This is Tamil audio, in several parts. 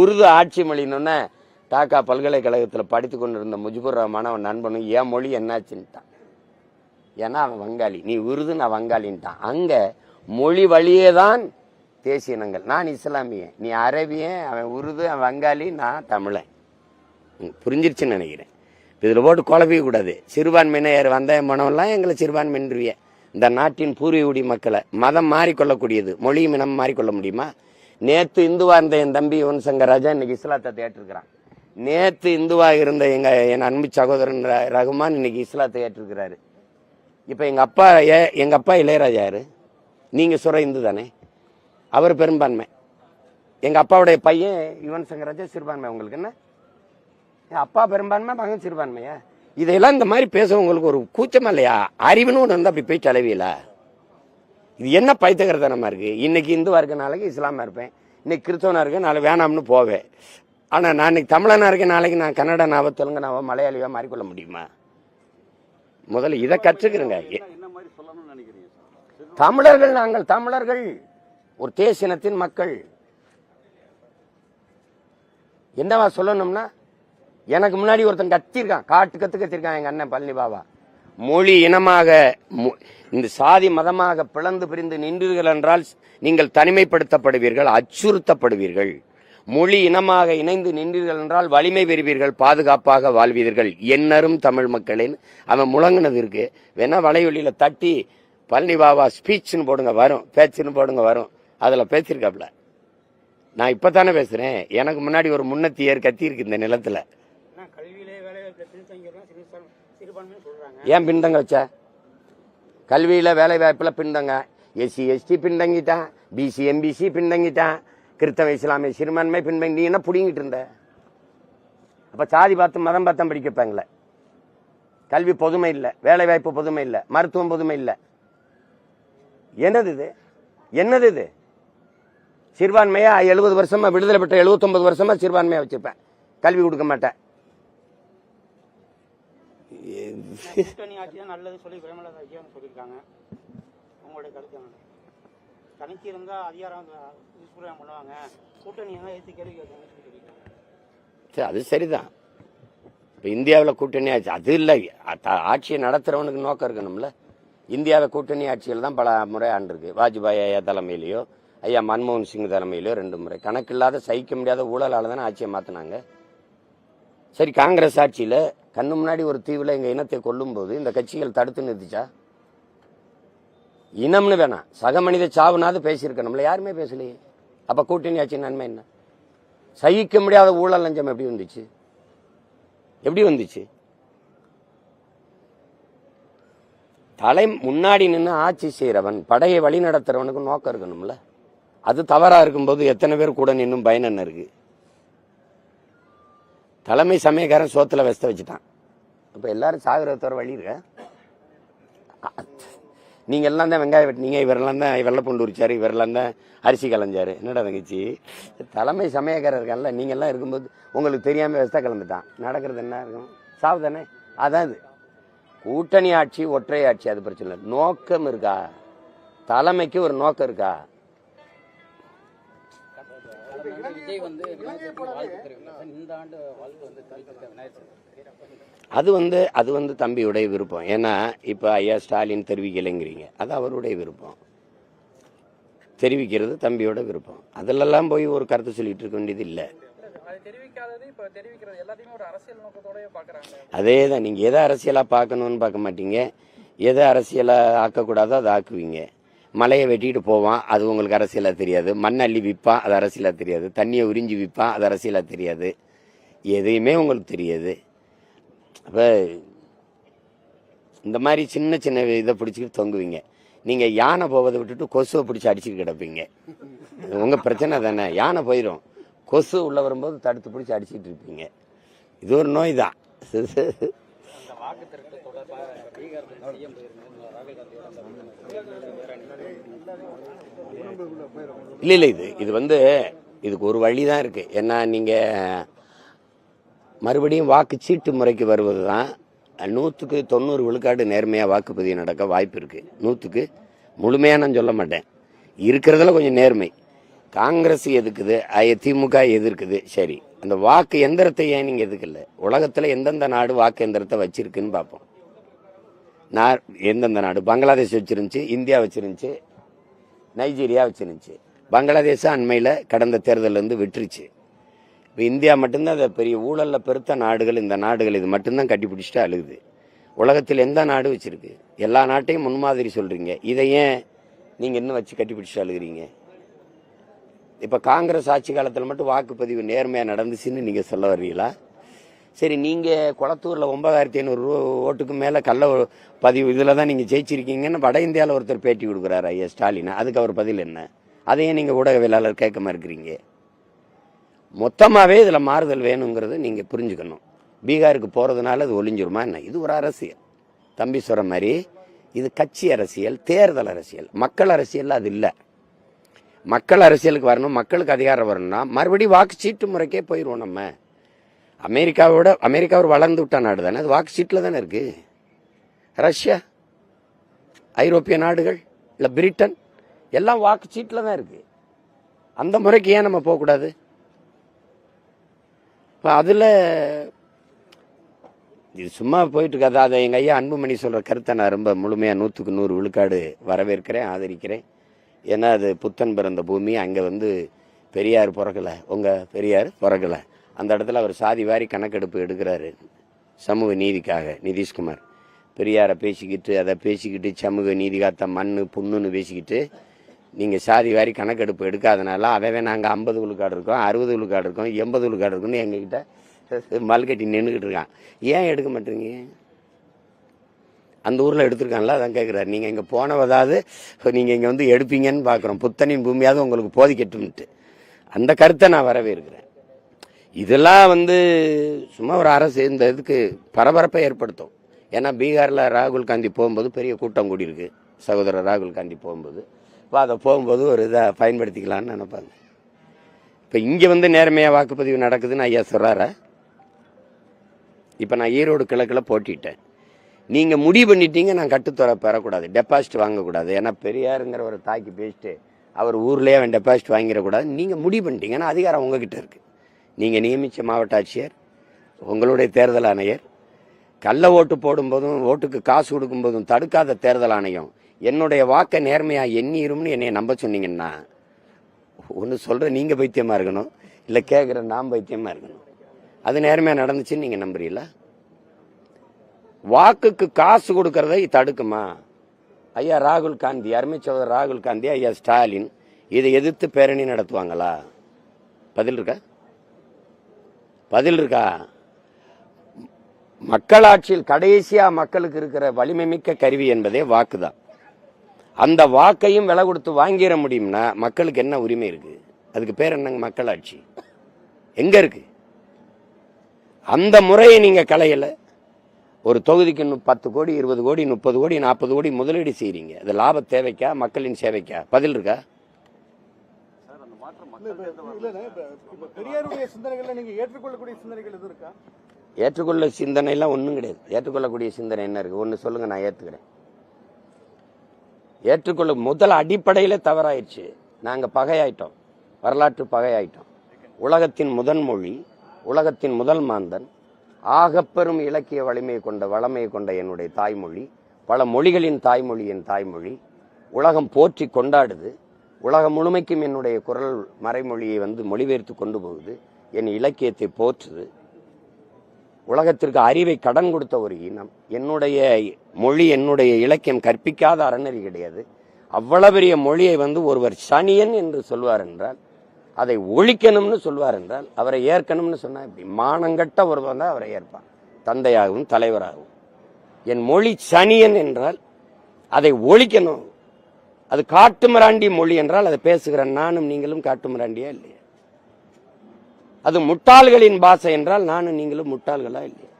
உருது ஆட்சி மொழின்னு டாக்கா பல்கலைக்கழகத்தில் படித்து கொண்டு இருந்த முஜிபுர் ரஹ்மான் அவன் நண்பனும் என் மொழி என்னாச்சுன்ட்டான்? ஏன்னா அவன் வங்காளி. நீ உருது நான் வங்காளின்ட்டான். அங்கே மொழி வழியே தான் தேசிய இனங்கள். நான் இஸ்லாமியன் நீ அரபியன் அவன் உருது அவன் வங்காளி நான் தமிழன். புரிஞ்சிருச்சுன்னு நினைக்கிறேன். இதில் போட்டு குழப்பிக்க கூடாது. சிறுபான்மையினர் வந்த மனமெல்லாம் எங்களை சிறுபான்மையின்றிய. இந்த நாட்டின் பூர்வீகுடி மக்களை மதம் மாறிக்கொள்ளக்கூடியது மொழியும் இனம் மாறிக்கொள்ள முடியுமா? நேத்து இந்துவா இருந்த என் தம்பி யுவன் சங்கர் ராஜா இன்னைக்கு இஸ்லாத்தை ஏற்றிருக்கிறான் நேத்து இந்துவா இருந்த எங்க என் அன்பு சகோதரன் ரகுமான் இன்னைக்கு இஸ்லாத்தை ஏற்றிருக்கிறாரு. இப்போ எங்க அப்பா ஏ எங்க அப்பா இளையராஜா யார்? நீங்க சொல்ற இந்து தானே? அவர் பெரும்பான்மை. எங்க அப்பாவுடைய பையன் யுவன் சங்கர் ராஜா சிறுபான்மை. உங்களுக்கு என்ன? என் அப்பா பெரும்பான்மை மகன் சிறுபான்மையா? இதையெல்லாம் இந்த மாதிரி பேச உங்களுக்கு ஒரு கூச்சமா இல்லையா? அறிவுன்னு ஒன்று வந்து அப்படி போய் செலவியல இது என்ன பைத்தகரத்தனமா இருக்கு. இன்னைக்கு இந்துவா இருக்க நாளைக்கு இஸ்லாமா இருப்பேன். இன்னைக்கு கிறிஸ்தவனா இருக்க நாளைக்கு வேணாம்னு போவேன். ஆனா நான் இன்னைக்கு தமிழனா இருக்கேன் நாளைக்கு நான் கன்னடனாவோ தெலுங்கனாவோ மலையாளியோ மாறிக்கொள்ள முடியுமா? முதல்ல இதை கற்றுக்கிறேங்க. தமிழர்கள் நாங்கள் தமிழர்கள். ஒரு தேசினத்தின் மக்கள். என்னவா சொல்லணும்னா எனக்கு முன்னாடி ஒருத்தன் கத்திருக்கான். காட்டு கத்து கத்திருக்கான் எங்க அண்ணன் பழனி பாபா. மொழி இனமாக மு- இந்த சாதி மதமாக பிளந்து பிரிந்து நின்றீர்கள் என்றால் நீங்கள் தனிமைப்படுத்தப்படுவீர்கள் அச்சுறுத்தப்படுவீர்கள். மொழி இனமாக இணைந்து நின்றீர்கள் என்றால் வலிமை பெறுவீர்கள் பாதுகாப்பாக வாழ்வீர்கள். என்னரும் தமிழ் மக்களின் அவன் முழங்கினது இருக்கு. வேணா வலையொலியில தட்டி பழனி பாபா ஸ்பீச்னு போடுங்க வரும். பேச்சுன்னு போடுங்க வரும். அதில் பேசியிருக்காப்ல. நான் இப்போ தானே பேசுகிறேன் எனக்கு முன்னாடி ஒரு முன்னத்தியர் கத்தி இருக்கு இந்த நிலத்தில் ஆனா கல்வியிலே வேலை வாய்ப்புல பின்தங்கியவர்கள் சிறு சிறுபான்மைன்னு சொல்றாங்க ஏன் பின்தங்க வச்ச? கல்வியில வேலை வாய்ப்பில் பின்தங்க. எஸ்சி எஸ்டி பின்தங்கிட்டான். பிசி எம்பிசி பின்தங்கிட்டான். கிறித்தவ இஸ்லாமிய சிறுபான்மை பின்தங்கி நீ என்ன புடிங்கிட்டு இருந்த? அப்ப சாதி பார்த்து மதம் பார்த்தம் படிக்க வைப்பாங்களே. கல்வி பொதுமை இல்லை. வேலை வாய்ப்பு பொதுமை இல்லை. மருத்துவம் பொதுமை இல்லை. என்னது இது? என்னது இது? சிறுபான்மையா? எழுபது வருஷமா விடுதலை பெற்ற 79 வருஷமா சிறுபான்மையா வச்சிருப்பேன். கல்வி கொடுக்க மாட்டேன். கூட்டணி ஆட்சி தான் நல்லது சொல்லி பிரேமலதா ஐயா சொல்லியிருக்காங்க. உங்களுடைய கருத்து என்ன? தனிச்சு இருந்தா அதிகாரம் யூஸ்ஃபுல்லாக பண்ணுவாங்க. கூட்டணி எல்லாம் ஏற்றி கேள்வி கேட்கணும்னு சொல்லியிருக்காங்க. சரி அது சரிதான். இப்போ இந்தியாவில் கூட்டணி ஆட்சி அது இல்லை. ஆட்சியை நடத்துகிறவனுக்கு நோக்கம் இருக்கணும்ல. இந்தியாவில் கூட்டணி ஆட்சியில் தான் பல முறை ஆண்டிருக்கு வாஜ்பாய் ஐயா தலைமையிலையோ ஐயா மன்மோகன் சிங் தலைமையிலையோ ரெண்டு முறை. கணக்கில்லாத சகிக்க முடியாத ஊழலால் தானே ஆட்சியை மாற்றினாங்க சரி காங்கிரஸ் ஆட்சியில் கண்ணு முன்னாடி ஒரு தீவில் எங்கள் இனத்தை கொல்லும்போது இந்த கட்சிகள் தடுத்து நிறுத்திச்சா? இனம்னு வேணாம் சக மனித சாவுனாவது பேசியிருக்கணும்ல யாருமே பேசலையே. அப்போ கூட்டணி ஆட்சி நன்மை என்ன? சகிக்க முடியாத ஊழல் லஞ்சம் எப்படி வந்துச்சு? எப்படி வந்துச்சு? தலை முன்னாடி நின்று ஆட்சி செய்கிறவன் படையை வழி நடத்துறவனுக்கு நோக்கம் இருக்கணும்ல? அது தவறாக இருக்கும்போது எத்தனை பேர் கூட நின்னும் பயன் என்ன இருக்குது தலைமை சமயக்காரன் சோத்துல வெஸ்த வச்சுட்டான். இப்போ எல்லாரும் சாகுறதோட வழி இருக்க? நீங்க எல்லாம் தான் வெங்காயம் வெட்டினீங்க இவரெல்லாம் தான் வெள்ளை பூண்டு உரிச்சாரு இவரெல்லாம் தான் அரிசி கலைஞ்சாரு. என்னடா தங்கச்சி? தலைமை சமயக்காரர் இருக்கான்ல நீங்க எல்லாம் இருக்கும்போது உங்களுக்கு தெரியாம வெஸ்தா கலந்துட்டான் நடக்கிறது என்ன இருக்கும்? சாவு தானே? அதான் இது. கூட்டணி ஆட்சி ஒற்றை ஆட்சி அது பிரச்சனை இல்லை. நோக்கம் இருக்கா? தலைமைக்கு ஒரு நோக்கம் இருக்கா? அது வந்து அது வந்து தம்பியுடைய விருப்பம். ஏன்னா இப்போ ஐயா ஸ்டாலின் தெரிவிக்கலைங்கிறீங்க. அது அவருடைய விருப்பம். தெரிவிக்கிறது தம்பியோட விருப்பம். அதிலெல்லாம் போய் ஒரு கருத்து சொல்லிட்டு இருக்க வேண்டியது இல்லை. தெரிவிக்கிறது அதே தான் நீங்கள் எதை அரசியலாக பார்க்கணும்னு பார்க்க மாட்டீங்க? எதை அரசியலாக ஆக்கக்கூடாதோ அதை ஆக்குவீங்க. மலையை வெட்டிட்டு போவான். அது உங்களுக்கு அரசியலாக தெரியாது. மண் அள்ளி விற்பான் அது அரசியலாக தெரியாது. தண்ணியை உறிஞ்சி விற்பான் அது அரசியலாக தெரியாது. எதையுமே உங்களுக்கு தெரியாது. அப்போ இந்த மாதிரி சின்ன சின்ன இதை பிடிச்சிக்கிட்டு தொங்குவீங்க. நீங்கள் யானை போவதை விட்டுட்டு கொசுவை பிடிச்சி அடிச்சுட்டு கிடப்பீங்க. உங்கள் பிரச்சனை தானே. யானை போயிடும் கொசு உள்ளே வரும்போது தடுத்து பிடிச்சி அடிச்சுட்டு இருப்பீங்க. இது ஒரு நோய் தான் அந்த வாக்கு திருட்டு தொடர்பாக பீகார் சிஎம் போயிருந்தது ராகுல் காந்தியோட அந்த இல்லை இல்லை இது இது வந்து இதுக்கு ஒரு வழி தான் இருக்குது ஏன்னா நீங்கள் மறுபடியும் வாக்கு சீட்டு முறைக்கு வருவது தான் நூற்றுக்கு தொண்ணூறு விழுக்காடு நேர்மையாக வாக்குப்பதிவு நடக்க வாய்ப்பு இருக்குது நூற்றுக்கு முழுமையாக நான் சொல்ல மாட்டேன். இருக்கிறதுல கொஞ்சம் நேர்மை. காங்கிரஸ் எதுக்குது? திமுக எதிர்க்குது சரி. அந்த வாக்கு எந்திரத்தை ஏன் நீங்கள் எதுக்கல? உலகத்தில் எந்தெந்த நாடு வாக்கு எந்திரத்தை வச்சிருக்குன்னு பார்ப்போம். நான் எந்தெந்த நாடு? பங்களாதேஷ் வச்சுருந்துச்சு இந்தியா வச்சுருந்துச்சு நைஜீரியா வச்சுருந்துச்சு. பங்களாதேஷ் அண்மையில் கடந்த தேர்தலேருந்து விட்டுருச்சு. இப்போ இந்தியா மட்டும்தான் அதை பெரிய ஊழலில் பெருத்த நாடுகள் இந்த நாடுகள் இது மட்டும்தான் கட்டி பிடிச்சிட்டு அழுகுது. உலகத்தில் எந்த நாடு வச்சுருக்கு? எல்லா நாட்டையும் முன்மாதிரி சொல்கிறீங்க இதை ஏன் நீங்கள் இன்னும் வச்சு கட்டி பிடிச்சிட்டு அழுகுறீங்க? இப்போ காங்கிரஸ் ஆட்சி காலத்தில் மட்டும் வாக்குப்பதிவு நேர்மையாக நடந்துச்சுன்னு நீங்கள் சொல்ல வர்றீங்களா? சரி நீங்கள் குளத்தூரில் ஒன்பதாயிரத்தி ஐநூறு ஓட்டுக்கு மேலே கள்ள பதிவு இதில் தான் நீங்கள் ஜெயிச்சிருக்கீங்கன்னு வட இந்தியாவில் ஒருத்தர் பேட்டி கொடுக்குறாரு ஐயா ஸ்டாலின். அதுக்கு அவர் பதில் என்ன? அதையே நீங்கள் ஊடகவியலாளர் கேட்காம இருக்கிறீங்க மொத்தமாகவே இதில் மாறுதல் வேணுங்கிறத நீங்கள் புரிஞ்சுக்கணும். பீகாருக்கு போகிறதுனால அது ஒளிஞ்சிருமா என்ன? இது ஒரு அரசியல். தம்பி சொல்கிற மாதிரி இது கட்சி அரசியல் தேர்தல் அரசியல். மக்கள் அரசியல் அது இல்லை. மக்கள் அரசியலுக்கு வரணும் மக்களுக்கு அதிகாரம் வரணும்னா மறுபடியும் வாக்குச்சீட்டு முறைக்கே போயிடுவோம் நம்ம. அமெரிக்காவோட அமெரிக்கா ஒரு வளர்ந்து விட்ட நாடு தானே அது வாக்குச்சீட்டில் தானே இருக்கு. ரஷ்யா ஐரோப்பிய நாடுகள் இல்லை பிரிட்டன் எல்லாம் வாக்கு சீட்டில் தான் இருக்கு. அந்த முறைக்கு ஏன் நம்ம போகக்கூடாது இப்போ அதில் இது சும்மா போயிட்டு இருக்காது. அதை எங்கள் ஐயா அன்புமணி சொல்கிற கருத்தை நான் ரொம்ப முழுமையாக நூற்றுக்கு நூறு விழுக்காடு வரவேற்கிறேன் ஆதரிக்கிறேன். ஏன்னா அது புத்தன் பிறந்த பூமி அங்கே வந்து பெரியார் பிறக்கலை. உங்கள் பெரியார் பிறக்கலை. அந்த இடத்துல அவர் சாதி வாரி கணக்கெடுப்பு எடுக்கிறாரு. சமூக நீதிக்காக நிதிஷ்குமார். பெரியாரை பேசிக்கிட்டு அதை பேசிக்கிட்டு சமூக நீதி காத்த மண் புண்ணுன்னு பேசிக்கிட்டு நீங்கள் சாதி வாரி கணக்கெடுப்பு எடுக்காதனால அதவே நாங்கள் ஐம்பது விழுக்காடு இருக்கோம் அறுபது விழுக்காடு இருக்கோம் எண்பது விழுக்காடு இருக்கோம்னு எங்ககிட்ட மல்கட்டி நின்றுக்கிட்டு இருக்கான். ஏன் எடுக்க மாட்டேங்க? அந்த ஊரில் எடுத்திருக்கான்ல அதான் கேட்குறாரு நீங்கள் இங்கே போனவதாவது நீங்கள் இங்கே வந்து எடுப்பீங்கன்னு பார்க்குறோம் புத்தனின் பூமியாவது உங்களுக்கு போதிக்கட்டும்ட்டு. அந்த கருத்தை நான் வரவே இருக்கிறேன் இதெல்லாம் வந்து சும்மா ஒரு அரசு இந்த இதுக்கு பரபரப்பை ஏற்படுத்தும். ஏன்னா பீகாரில் ராகுல் காந்தி போகும்போது பெரிய கூட்டம் கூடியிருக்கு. சகோதரர் ராகுல் காந்தி போகும்போது. இப்போ அதை போகும்போது ஒரு இதை பயன்படுத்திக்கலாம்னு நினைப்பாங்க. இப்போ இங்கே வந்து நேர்மையாக வாக்குப்பதிவு நடக்குதுன்னு ஐயா சொல்கிறார இப்போ நான் ஈரோடு கிழக்கில் போட்டிட்டேன். நீங்கள் முடிவு பண்ணிட்டீங்க நான் கட்டுத்தொரை பெறக்கூடாது. டெபாசிட் வாங்கக்கூடாது. ஏன்னா பெரியாருங்கிறவரை தாக்கி பேசிட்டு அவர் ஊர்லேயே அவன் டெபாசிட் வாங்கிடக்கூடாது நீங்கள் முடிவு பண்ணிட்டீங்கன்னா அதிகாரம் உங்ககிட்ட இருக்குது நீங்கள் நியமித்த மாவட்ட ஆட்சியர் உங்களுடைய தேர்தல் ஆணையர் கள்ள ஓட்டு போடும்போதும் ஓட்டுக்கு காசு கொடுக்கும்போதும் தடுக்காத தேர்தல் ஆணையம். என்னுடைய வாக்கை நேர்மையாக எண்ணிரும்னு என்னை நம்ப சொன்னீங்கன்னா ஒன்று சொல்கிற நீங்கள் பைத்தியமாக இருக்கணும் இல்லை கேட்குற நாம் பைத்தியமாக இருக்கணும். அது நேர்மையாக நடந்துச்சுன்னு நீங்கள் நம்புறீங்களா? வாக்குக்கு காசு கொடுக்கறதை தடுக்குமா? ஐயா ராகுல் காந்தி அருமை சோதர் ராகுல் காந்தி ஐயா ஸ்டாலின் இதை எதிர்த்து பேரணி நடத்துவாங்களா? பதில் இருக்கா? பதில் இருக்கா? மக்களாட்சியில் கடைசியா மக்களுக்கு இருக்கிற வலிமை மிக்க கருவி என்பதே வாக்கு தான் அந்த வாக்கையும் விலை கொடுத்து வாங்கிட முடியும்னா மக்களுக்கு என்ன உரிமை இருக்கு? அதுக்கு பேர் என்னங்க மக்களாட்சி? எங்க இருக்கு? அந்த முறையை நீங்க களையல. ஒரு தொகுதிக்கு பத்து கோடி இருபது கோடி முப்பது கோடி நாற்பது கோடி முதலீடு செய்றீங்க. அது லாப தேவைக்கா மக்களின் சேவைக்கா? பதில் இருக்கா சார் அந்த மாற்றம் இல்ல, மக்கள் இப்ப- இல்ல, இப்ப- இப்ப பெரியாருடைய சிந்தனைகள்ல நீங்க ஏற்றுக்கொள்ளக்கூடிய சிந்தனைகள் எதுவும் இருக்கா? ஏற்றுக்கொள்ள சிந்தனை எல்லாம் ஒன்றும் கிடையாது. ஏற்றுக்கொள்ளக்கூடிய சிந்தனை என்ன இருக்கு? ஒன்று சொல்லுங்க நான் ஏற்றுக்கிறேன் ஏற்றுக்கொள்ள முதல் அடிப்படையில தவறாயிடுச்சு. நாங்க பகையாயிட்டோம். வரலாற்று பகையாயிட்டோம். உலகத்தின் முதன் மொழி உலகத்தின் முதல் மாந்தன் ஆகப்பெரும் இலக்கிய வலிமை கொண்ட வளமை கொண்ட என்னுடைய தாய்மொழி பல மொழிகளின் தாய்மொழி என் தாய்மொழி உலகம் போற்றி கொண்டாடுது. உலகம் முழுமைக்கும் என்னுடைய குரல் மறைமொழியை வந்து மொழிபெயர்த்து கொண்டு போகுது. என் இலக்கியத்தை போற்றுது. உலகத்திற்கு அறிவை கடன் கொடுத்த ஒரு இனம். என்னுடைய மொழி என்னுடைய இலக்கியம் கற்பிக்காத அறநெறி கிடையாது. அவ்வளவு பெரிய மொழியை வந்து ஒருவர் சனியன் என்று சொல்வார் என்றால் அதை ஒழிக்கணும்னு சொல்வார் என்றால் அவரை ஏற்கணும்னு சொன்னால் இப்படி மானங்கட்ட ஒருவர் தான் அவரை ஏற்பார் தந்தையாகவும் தலைவராகவும். என் மொழி சனியன் என்றால் அதை ஒழிக்கணும். அது காட்டுமிராண்டி மொழி என்றால் அதை பேசுகிற நானும் நீங்களும் காட்டுமிராண்டியா இல்லையா? அது முட்டாள்களின் பாஷை என்றால் நானும் நீங்களும் முட்டாள்களா இல்லையா?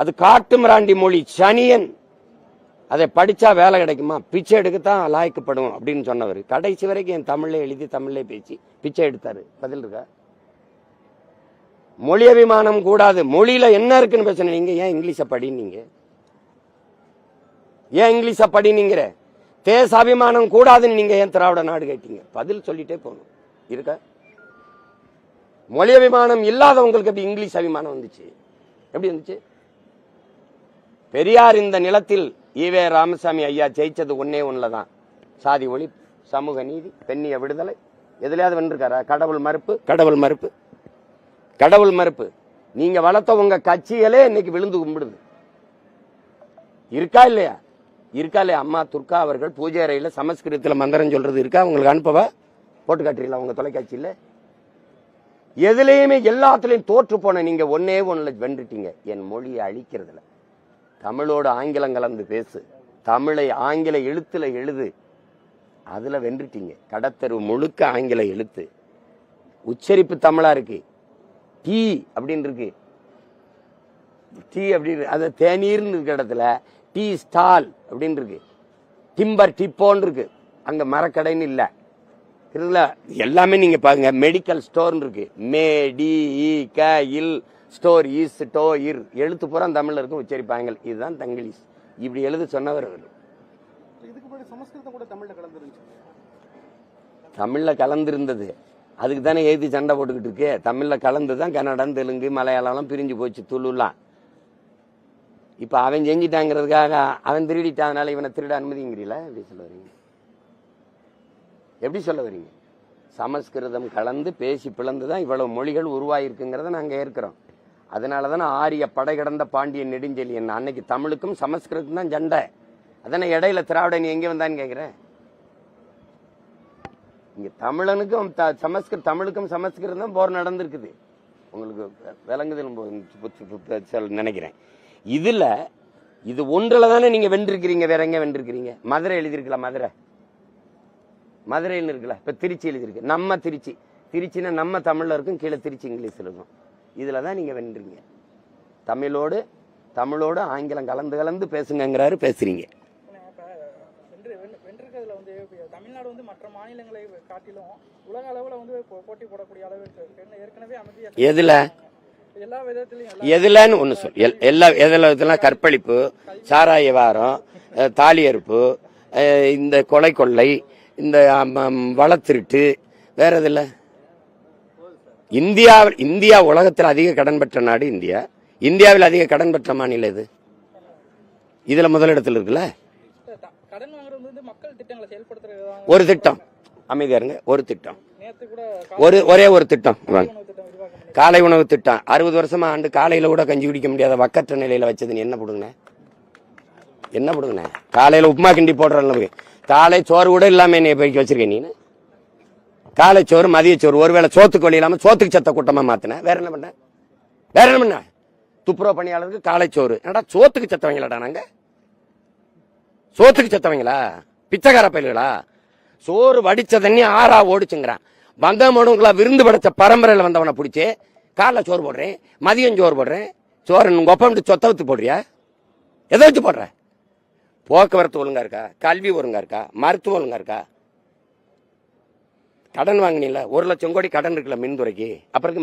அது காட்டுமிராண்டி மொழி சனியன். அதை படிச்சா வேலை கிடைக்குமா? பிச்சை எடுக்கத்தான் லாய்க்கப்படும் அப்படின்னு சொன்னவர். கடைசி வரைக்கும் என் தமிழ்ல எழுதி தமிழ்ல பேசி பிச்சை எடுத்தாரு. பதில் இருக்கா? மொழி அபிமானம் கூடாது. மொழியில என்ன இருக்குன்னு பேசுன நீங்க ஏன் இங்கிலீஷ படினீங்க ஏன் இங்கிலீஷ படினீங்கிற தேசாபிமானம் கூடாதுன்னு நீங்க ஏன் திராவிட நாடு கேட்டீங்க? பதில் சொல்லிட்டே போகணும். இருக்கா? மொழி அபிமானம் இல்லாதவங்களுக்கு எப்படி இங்கிலீஷ் அபிமானம் வந்துச்சு? எப்படி வந்துச்சு? பெரியார் இந்த நிலத்தில் ஈவே ராமசாமி ஐயா ஜெயிச்சது ஒன்னே ஒண்ணுலதான் சாதி ஒழிப்பு சமூக நீதி பெண்ணிய விடுதலை. எதுலயாவது வென்றிருக்காரா கடவுள் மறுப்பு. கடவுள் மறுப்பு. கடவுள் மறுப்பு. நீங்க வளர்த்த உங்க கட்சிகளே இன்னைக்கு விழுந்து கும்பிடுது. இருக்கா இல்லையா? இருக்கா இல்லையா அம்மா துர்கா அவர்கள் பூஜை அறையில் சமஸ்கிருதத்தில் மந்திரம் சொல்றது இருக்கா? உங்களுக்கு அனுப்பவா? போட்டு காட்டுறீங்களா? உங்க தொலைக்காட்சியில? எதுலேயுமே எல்லாத்துலயும் தோற்று போன நீங்க ஒன்னே ஒன்னுல வென்றுட்டீங்க. என் மொழியை அழிக்கிறதுல. தமிழோட ஆங்கிலம் கலந்து பேசு. தமிழை ஆங்கில எழுத்துல எழுது. அதுல வென்றுட்டீங்க. கடத்தரு முழுக்க ஆங்கில எழுத்து. உச்சரிப்பு தமிழா இருக்கு. டீ அப்படின்னு இருக்கு. டீ அப்படின்னு அது தேநீர்னு இருக்க இடத்துல டீ ஸ்டால் அப்படின்னு இருக்கு டிம்பர் டிப்போன்னு இருக்கு அங்க மரக்கடைன்னு இல்ல. இருக்குல்ல எல்லாமே நீங்க பாருங்க. மெடிக்கல் ஸ்டோர்னு இருக்கு மே டி இ க இல் ஸ்டோர் இஸ் டோ இர் எழுத்து பூரா தமிழ்ல இருக்கும். உச்சரிப்பாங்க இதுதான் தங்கிலீஷ். இப்படி எழுத சொன்னவர் அவர் தமிழ்ல கலந்திருந்தது. அதுக்கு தானே எழுதி சண்டை போட்டுக்கிட்டு இருக்கு. தமிழ்ல கலந்து தான் கன்னடம் தெலுங்கு மலையாளம்லாம் பிரிஞ்சு போச்சு. துளுலாம். இப்போ அவன் செஞ்சிட்டாங்கிறதுக்காக அவன் திருடிட்டாதனால இவனை திருட அனுமதிங்கிறீங்களா எப்படி சொல்ல வரீங்க? எப்படி சொல்ல வரீங்க? சமஸ்கிருதம் கலந்து பேசி பிளந்து தான் இவ்வளவு மொழிகள் உருவாயிருக்குங்கிறத நாங்கள் ஏற்கிறோம். அதனால தானே ஆரிய படை கடந்த பாண்டியன் நெடுஞ்செழியன் அன்னைக்கு தமிழுக்கும் சமஸ்கிருதம் தான் சண்டை. அதானே இடையில திராவிடன் எங்கே வந்தான்னு கேட்குறேன் இங்கே தமிழனுக்கும் த- சமஸ்கிரு தமிழுக்கும் சமஸ்கிருதம் போர் நடந்திருக்குது. உங்களுக்கு விளங்குதல் போ- நினைக்கிறேன். இதுல இது ஒன்றுல தானே நீங்க வென்றிருக்கிறீங்க வேற எங்க வென்றிருக்கிறீங்க? மதுரை எழுதிருக்கலாம் மதுரை. மதுரைன்னு இருக்குல்ல இப்ப திருச்சி எழுதிருக்கு நம்ம திருச்சி. திருச்சினா நம்ம தமிழ்ல இருக்கும் கீழே திருச்சி இங்கிலீஷ்ல இருக்கும். இதுல தான் நீங்க வென்றீங்க. தமிழோடு தமிழோடு ஆங்கிலம் கலந்து கலந்து பேசுங்கங்கிறாரு பேசுறீங்க. தமிழ்நாடு வந்து மற்ற மாநிலங்களை காட்டிலும் உலக அளவுல வந்து போட்டி போடக்கூடிய. ஏன்னா ஏற்கனவே அமைதியா எதுல? எதுலன்னு ஒண்ணு சொல். எல்- எல்லா எதுல இதெல்லாம் கற்பழிப்பு சாராய வாரம் அஹ், தாலி அறுப்பு அஹ், இந்த கொலை கொள்ளை இந்த வளத்திருட்டு வேற எதுல இந்தியாவில் இந்தியா உலகத்தில் அதிக கடன் பெற்ற நாடு இந்தியா. இந்தியாவில் அதிக கடன் பெற்ற மாநிலம் இது இதுல முதலிடத்தில் இருக்குல்ல? ஒரு திட்டம். அமைதியா இருங்க. ஒரு திட்டம். ஒரு ஒரே ஒரு திட்டம். வாங்க உணவு திட்டம் விரிவாக்கம் பண்ணி காலை உணவு திட்டம் அறுபது வருஷமா ஆண்டு காலையில கூட கஞ்சி குடிக்க முடியாத வக்கற்ற நிலையில வச்சது நீ என்ன போடுங்கண்ணே என்ன போடுங்கண்ணே காலையில உப்புமா கிண்டி போடுற அளவுக்கு காலை சோறு கூட இல்லாம என்னை போய் வச்சிருக்க நீ காலை சோறு மதிய சோறு ஒருவேளை சோத்துக்கு வழி இல்லாம சோத்துக்கு சத்த கூட்டமா மாத்தின. வேற என்ன பண்ண? வேற என்ன பண்ண? துப்புரவு பணியாளருக்கு காலை சோறு. என்னடா சோத்துக்கு சத்தவங்களாடா நாங்க? சோத்துக்கு சத்தவங்களா பிச்சைக்கார பயில்களா? சோறு வடிச்ச தண்ணி ஆறா ஓடிச்சுங்கிறான். வந்தவனுங்களா விருந்து படைச்ச பரம்பரையில் வந்தவனை பிடிச்சி காலைல சோறு போடுறேன் மதியம் சோறு போடுறேன் சோறு உங்க ஒப்பம் சொத்த வச்சு போடுறியா? எதை வச்சு போடுற? போக்குவரத்து ஒழுங்காக இருக்கா? கல்வி ஒழுங்காக இருக்கா? மருத்துவம் ஒழுங்கா இருக்கா? கடன் வாங்கினீங்களா ஒரு லட்சம் கோடி கடன் இருக்குல்ல மின்துறைக்கு. அப்புறம்